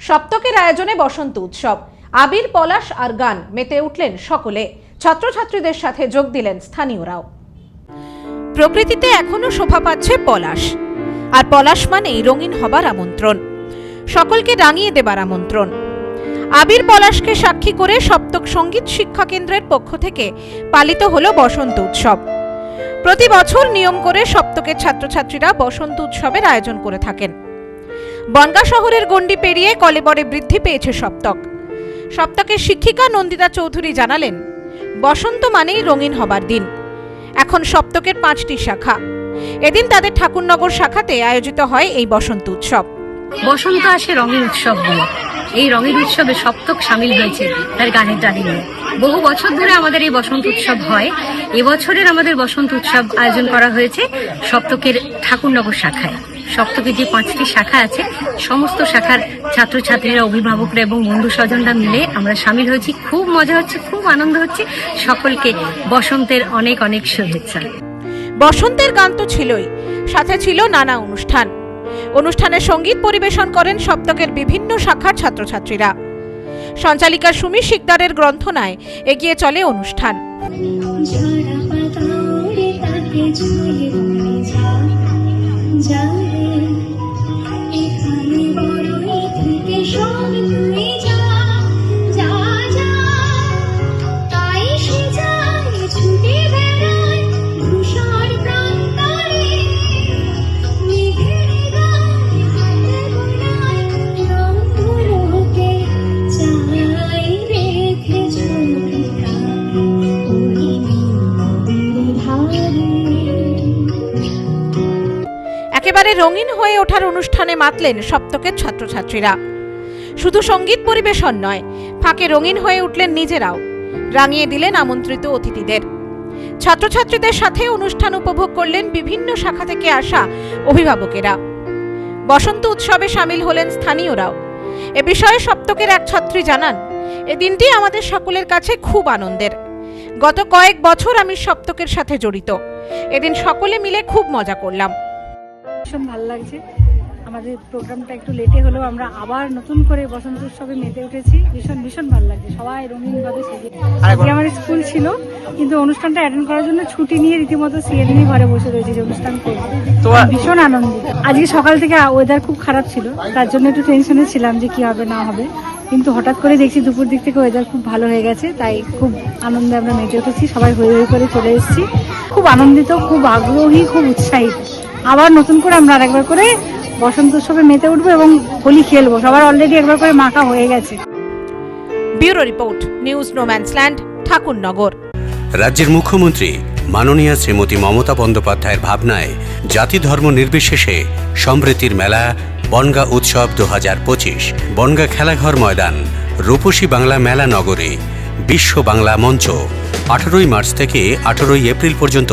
সপ্তকের আয়োজনে বসন্ত উৎসব। আবির, পলাশ আর গান মেতে উঠলেন সকলে। ছাত্রছাত্রীদের সাথে যোগ দিলেন স্থানীয়রাও। প্রকৃতিতে এখনও শোভা পাচ্ছে পলাশ। আর পলাশ মানেই রঙিন হবার আমন্ত্রণ। সকলকে রাঙিয়ে দেবার আমন্ত্রণ। আবির, পলাশকে সাক্ষী করে সপ্তক সংগীত শিক্ষা কেন্দ্রের পক্ষ থেকে পালিত হল বসন্ত উৎসব। প্রতি বছর নিয়ম করে সপ্তকের ছাত্রছাত্রীরা বসন্ত উৎসবের আয়োজন করে থাকেন। বনগা শহরের গণ্ডি পেরিয়ে কলেবরে বৃদ্ধি পেয়েছে সপ্তক। সপ্তকের শিক্ষিকা নন্দিতা চৌধুরী জানালেন, বসন্ত মানেই রঙিন হবার দিন। এখন সপ্তকের পাঁচটি শাখা। এদিন তাদের ঠাকুরনগর শাখাতে আয়োজিত হয় এই বসন্ত উৎসব। বসন্ত আসে রঙের উৎসব বলে। এই রঙের উৎসবে সপ্তক সামিল হয়েছে তার গানের টানে নিয়ে বহু বছর ধরে আমাদের এই বসন্ত উৎসব হয়। এবছরের আমাদের বসন্ত উৎসব আয়োজন করা হয়েছে সপ্তকের ঠাকুরনগর শাখায়। সপ্তকের যে পাঁচটি শাখা আছে সমস্ত শাখার ছাত্রছাত্রীরা অভিভাবকরা এবং বন্ধু স্বজনরা মিলে আমরা সামিল হয়েছি। খুব মজা হচ্ছে খুব আনন্দ হচ্ছে। সকলকে বসন্তের অনেক অনেক শুভেচ্ছা। বসন্তের গান তো ছিলই সাথে ছিল নানা অনুষ্ঠান। অনুষ্ঠানে সংগীত পরিবেশন করেন সপ্তকের বিভিন্ন শাখার ছাত্রছাত্রীরা। সঞ্চালিকা সুমি শিকদারের গ্রন্থনায় এগিয়ে চলে অনুষ্ঠান। একেবারে রঙিন হয়ে ওঠার অনুষ্ঠানে মাতলেন সপ্তকের ছাত্রছাত্রীরা। শুধু সংগীত পরিবেশন নয়, ফাঁকে রঙিন হয়ে উঠলেন নিজেরাও। রাঙিয়ে দিলেন আমন্ত্রিত অতিথিদের। ছাত্রছাত্রীদের সাথে অনুষ্ঠান উপভোগ করলেন বিভিন্ন শাখা থেকে আসা অভিভাবকেরা। বসন্ত উৎসবে সামিল হলেন স্থানীয়রাও। এ বিষয়ে সপ্তকের এক ছাত্রী জানান, এ দিনটি আমাদের সকলের কাছে খুব আনন্দের। গত কয়েক বছর আমি সপ্তকের সাথে জড়িত। এদিন সকলে মিলে খুব মজা করলাম। ভীষণ ভালো লাগছে। আমাদের প্রোগ্রামটা একটু লেটে হলেও আমরা আবার নতুন করে বসন্ত উৎসবে মেতে উঠেছি। ভীষণ ভীষণ ভালো লাগছে। সবাই রঙিনভাবে সেজে আজকে আমার স্কুল ছিল কিন্তু অনুষ্ঠানটা অ্যাটেন্ড করার জন্য ছুটি নিয়ে রীতিমতো সিএল নিয়ে ঘরে বসে রয়েছে যে অনুষ্ঠান করব। ভীষণ আনন্দিত। আজকে সকাল থেকে ওয়েদার খুব খারাপ ছিল তার জন্য একটু টেনশনে ছিলাম যে কি হবে না হবে। কিন্তু হঠাৎ করে দেখছি দুপুর দিক থেকে ওয়েদার খুব ভালো হয়ে গেছে তাই খুব আনন্দে আমরা মেতে উঠেছি। সবাই হই হই করে চলে এসেছি। খুব আনন্দিত খুব আগ্রহী খুব উৎসাহিত। আবার নতুন করে আমরা আরেকবার করে বসন্ত উৎসবে মেতে উঠবো এবং হোলি খেলব। সবার অলরেডি একবার করে মাখা হয়ে গেছে। Bureau report news no man's land Thakurnagar. রাজ্যের মুখ্যমন্ত্রী মাননীয়া শ্রীমতী মমতা বন্দ্যোপাধ্যায়ের ভাবনায় জাতি ধর্ম নির্বিশেষে সমৃদ্ধির মেলা বনগা উৎসব দু হাজার পঁচিশ বনগা খেলাঘর ময়দান রূপসী বাংলা মেলা নগরে বিশ্ব বাংলা মঞ্চ। আঠারোই মার্চ থেকে আঠারোই এপ্রিল পর্যন্ত